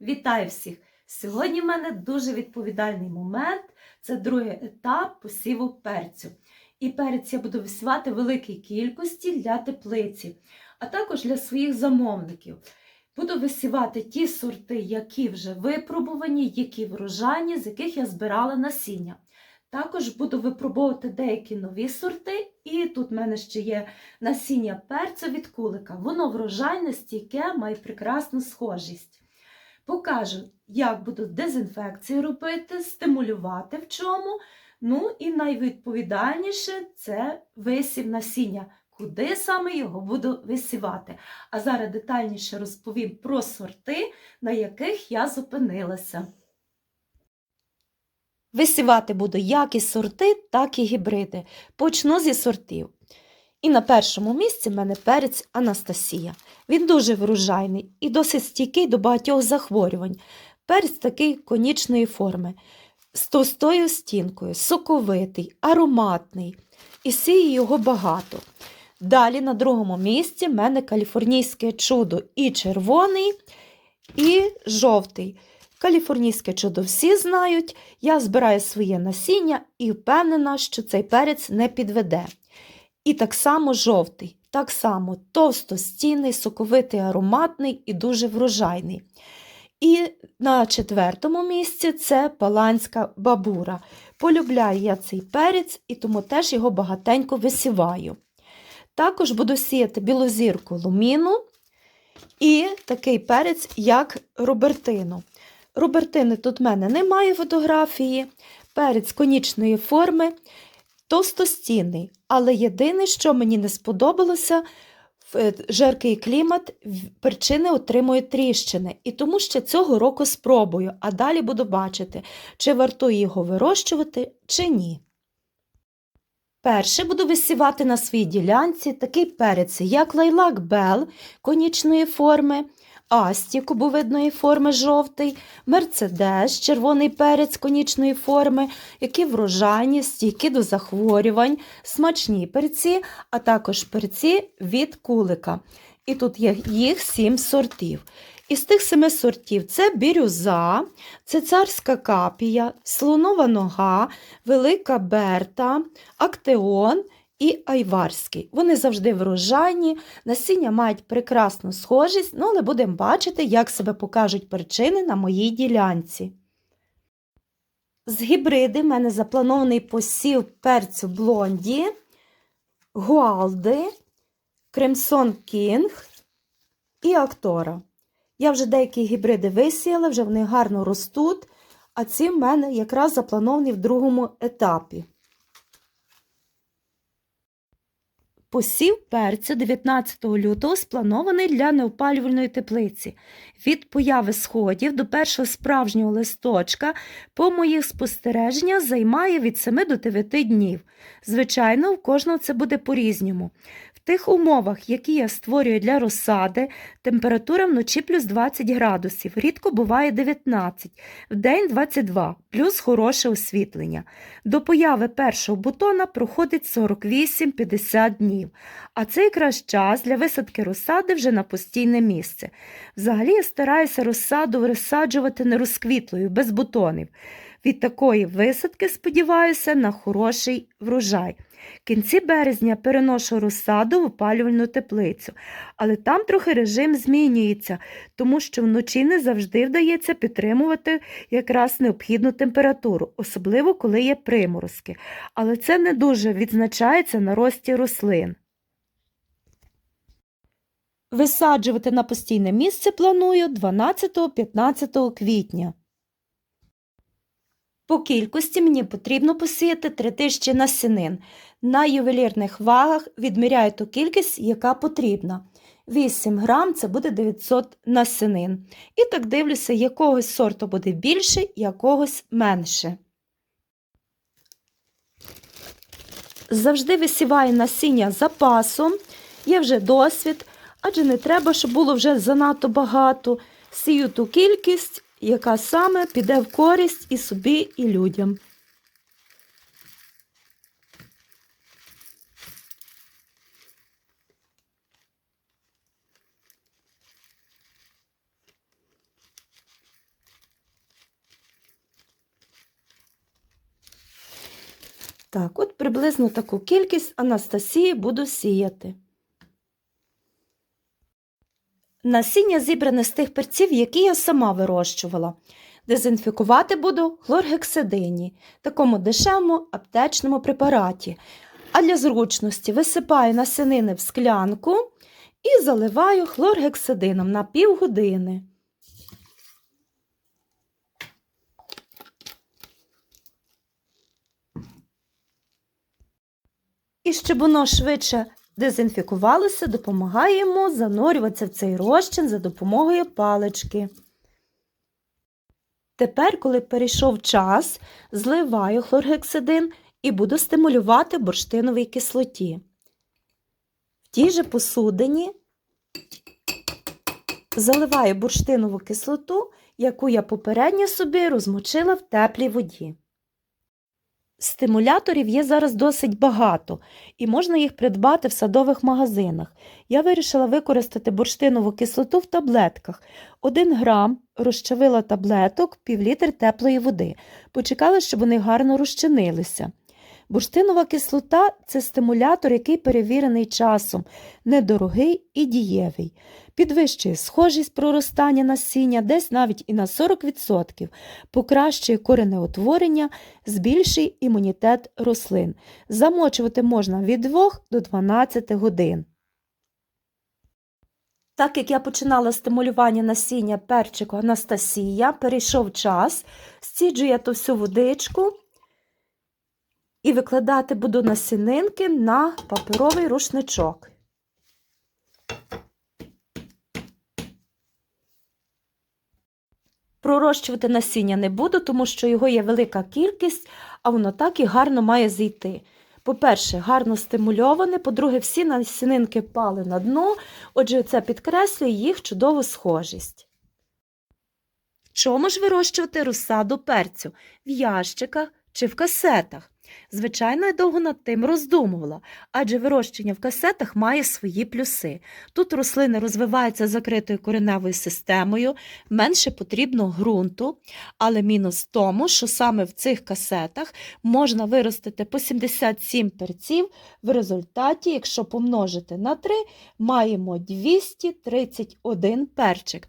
Вітаю всіх! Сьогодні в мене дуже відповідальний момент. Це другий етап посіву перцю. І перець я буду висівати в великій кількості для теплиці, а також для своїх замовників. Буду висівати ті сорти, які вже випробувані, які врожайні, з яких я збирала насіння. Також буду випробовувати деякі нові сорти, і тут в мене ще є насіння перцю від кулика. Воно врожайне, стійке, має прекрасну схожість. Покажу, як буду дезінфекцію робити, стимулювати в чому. Ну і найвідповідальніше це висів насіння. Куди саме його буду висівати? А зараз детальніше розповім про сорти, на яких я зупинилася. Висівати буду як і сорти, так і гібриди. Почну зі сортів. І на першому місці в мене перець Анастасія. Він дуже врожайний і досить стійкий до багатьох захворювань. Перець такий конічної форми, з товстою стінкою, соковитий, ароматний. І сіє його багато. Далі на другому місці в мене каліфорнійське чудо і червоний, і жовтий. Каліфорнійське чудо всі знають. Я збираю своє насіння і впевнена, що цей перець не підведе. І так само жовтий, так само товстостінний, соковитий, ароматний і дуже врожайний. І на четвертому місці це паланська бабура. Полюбляю я цей перець і тому теж його багатенько висіваю. Також буду сіяти білозірку луміну і такий перець, як Робертину. Робертини тут в мене немає фотографії, перець конічної форми, товстостінний. Але єдине, що мені не сподобалося, в жаркий клімат перчини отримують тріщини. І тому ще цього року спробую, а далі буду бачити, чи вартує його вирощувати, чи ні. Перше буду висівати на своїй ділянці такий перець, як лайлак Бел конічної форми, Асті кубовидної форми жовтий, Мерцедес, червоний перець конічної форми, які врожайні, стійкі до захворювань, смачні перці, а також перці від кулика. І тут є їх сім сортів. Із тих семи сортів це бірюза, це царська капія, слонова нога, велика берта, актеон і айварський. Вони завжди врожайні, насіння мають прекрасну схожість, ну, але будемо бачити, як себе покажуть перчини на моїй ділянці. З гібриди в мене запланований посів перцю блонді, гуалди, кремсон кінг і актора. Я вже деякі гібриди висіяла, вже вони гарно ростуть, а ці в мене якраз заплановані в другому етапі. Посів перцю 19 лютого спланований для неопалювальної теплиці. Від появи сходів до першого справжнього листочка, по моїх спостереженнях, займає від 7 до 9 днів. Звичайно, у кожного це буде по-різному. В тих умовах, які я створюю для розсади, температура вночі плюс 20 градусів, рідко буває 19, вдень 22, плюс хороше освітлення. До появи першого бутона проходить 48-50 днів, а це якраз час для висадки розсади вже на постійне місце. Взагалі я стараюся розсаду висаджувати нерозквітлою, без бутонів. Від такої висадки сподіваюся на хороший врожай. Кінці березня переношу розсаду в опалювальну теплицю, але там трохи режим змінюється, тому що вночі не завжди вдається підтримувати якраз необхідну температуру, особливо коли є приморозки. Але це не дуже відзначається на рості рослин. Висаджувати на постійне місце планую 12-15 квітня. По кількості мені потрібно посіяти 3000 насінин. На ювелірних вагах відміряю ту кількість, яка потрібна. 8 грам це буде 900 насінин. І так дивлюся, якогось сорту буде більше, якогось менше. Завжди висіваю насіння запасом, є вже досвід, адже не треба, щоб було вже занадто багато. Сію ту кількість, яка саме піде в користь і собі, і людям. Так, от приблизно таку кількість Анастасії буду сіяти. Насіння зібране з тих перців, які я сама вирощувала. Дезінфікувати буду хлоргексидині, такому дешевому аптечному препараті. А для зручності висипаю насінини в склянку і заливаю хлоргексидином на півгодини. І щоб воно швидше дезінфікувалося, допомагаємо занурюватися в цей розчин за допомогою палички. Тепер, коли перейшов час, зливаю хлоргексидин і буду стимулювати бурштиновій кислоті. В тій же посудині заливаю бурштинову кислоту, яку я попередньо собі розмочила в теплій воді. Стимуляторів є зараз досить багато, і можна їх придбати в садових магазинах. Я вирішила використати бурштинову кислоту в таблетках. 1 грам розчавила таблеток, півлітр теплої води. Почекала, щоб вони гарно розчинилися. Бурштинова кислота це стимулятор, який перевірений часом, недорогий і дієвий. Підвищує схожість проростання насіння десь навіть і на 40%, покращує коренеутворення, збільшує імунітет рослин. Замочувати можна від 2 до 12 годин. Так як я починала стимулювання насіння перчику Анастасія, перейшов час, стіджу я ту всю водичку і викладати буду насінинки на паперовий рушничок. Пророщувати насіння не буду, тому що його є велика кількість, а воно так і гарно має зійти. По-перше, гарно стимульоване, по-друге, всі насінинки пали на дно, отже, це підкреслює їх чудову схожість. Чому ж вирощувати розсаду перцю? В ящиках чи в касетах? Звичайно, я довго над тим роздумувала, адже вирощення в касетах має свої плюси. Тут рослини розвиваються закритою кореневою системою, менше потрібно ґрунту, але мінус в тому, що саме в цих касетах можна виростити по 77 перців. В результаті, якщо помножити на 3, маємо 231 перчик.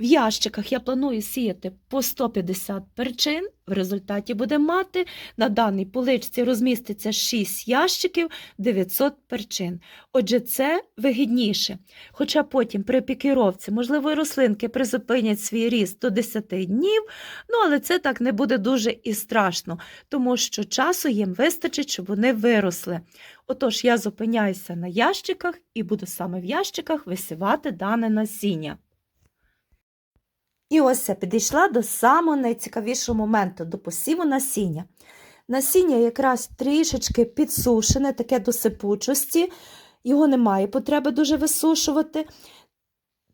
В ящиках я планую сіяти по 150 перчин. В результаті буде мати на даній поличці розміститься 6 ящиків 900 перчин. Отже, це вигідніше. Хоча потім при пікіровці, можливо, рослинки призупинять свій ріст до 10 днів, ну але це так не буде дуже і страшно, тому що часу їм вистачить, щоб вони виросли. Отож, я зупиняюся на ящиках і буду саме в ящиках висівати дане насіння. І ось я підійшла до самого найцікавішого моменту, до посіву насіння. Насіння якраз трішечки підсушене, таке до сипучості, його немає потреби дуже висушувати.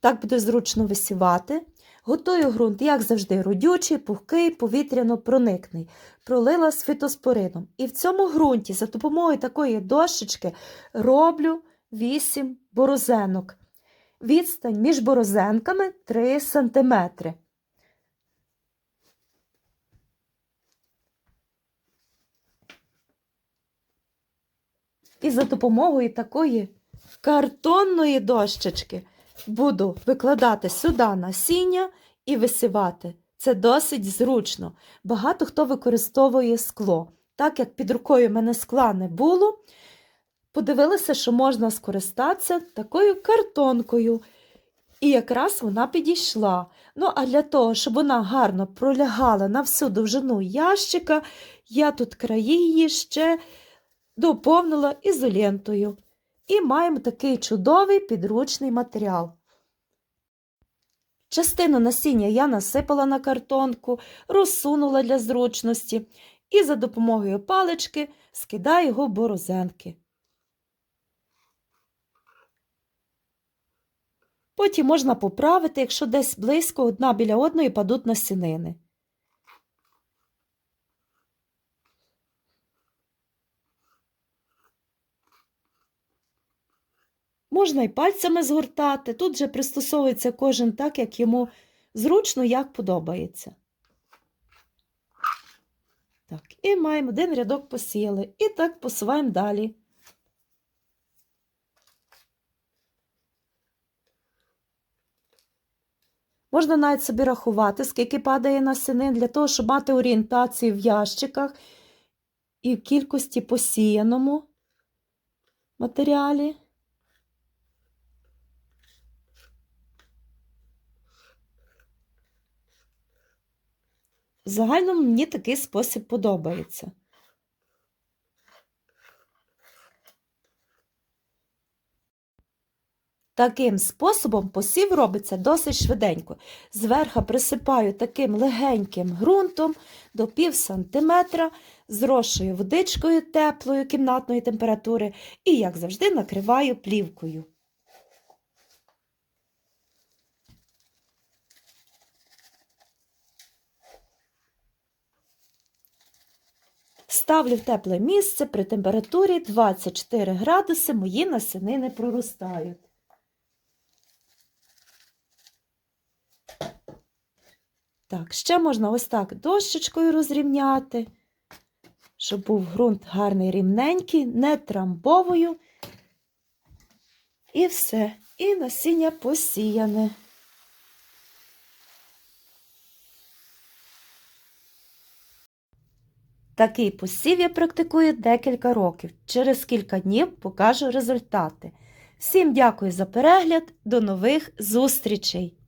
Так буде зручно висівати. Готую ґрунт, як завжди, родючий, пухкий, повітряно-проникний. Пролила з фітоспорином. І в цьому ґрунті за допомогою такої дощечки роблю 8 борозенок. Відстань між борозенками 3 см. І за допомогою такої картонної дощечки буду викладати сюди насіння і висівати. Це досить зручно. Багато хто використовує скло. Так як під рукою в мене скла не було, подивилася, що можна скористатися такою картонкою. І якраз вона підійшла. Ну, а для того, щоб вона гарно пролягала на всю довжину ящика, я тут краї її ще доповнила ізолентою. І маємо такий чудовий підручний матеріал. Частину насіння я насипала на картонку, розсунула для зручності і за допомогою палички скидаю його борозенки. Потім можна поправити, якщо десь близько одна біля одної падуть насінини. Можна і пальцями згортати, тут же пристосовується кожен так, як йому зручно, як подобається. Так, і маємо один рядок посіяли. І так посуваємо далі. Можна навіть собі рахувати, скільки падає насінин, для того, щоб мати орієнтацію в ящиках і в кількості посіяному матеріалі. В загальному мені такий спосіб подобається. Таким способом посів робиться досить швиденько. Зверху присипаю таким легеньким ґрунтом до пів сантиметра, зрошую водичкою теплою кімнатної температури і, як завжди, накриваю плівкою. Ставлю в тепле місце при температурі 24 градуси мої насінини проростають. Так, ще можна ось так дощечкою розрівняти, щоб був ґрунт гарний рівненький, не трамбовою. І все. І насіння посіяне. Такий посів я практикую декілька років. Через кілька днів покажу результати. Всім дякую за перегляд, до нових зустрічей!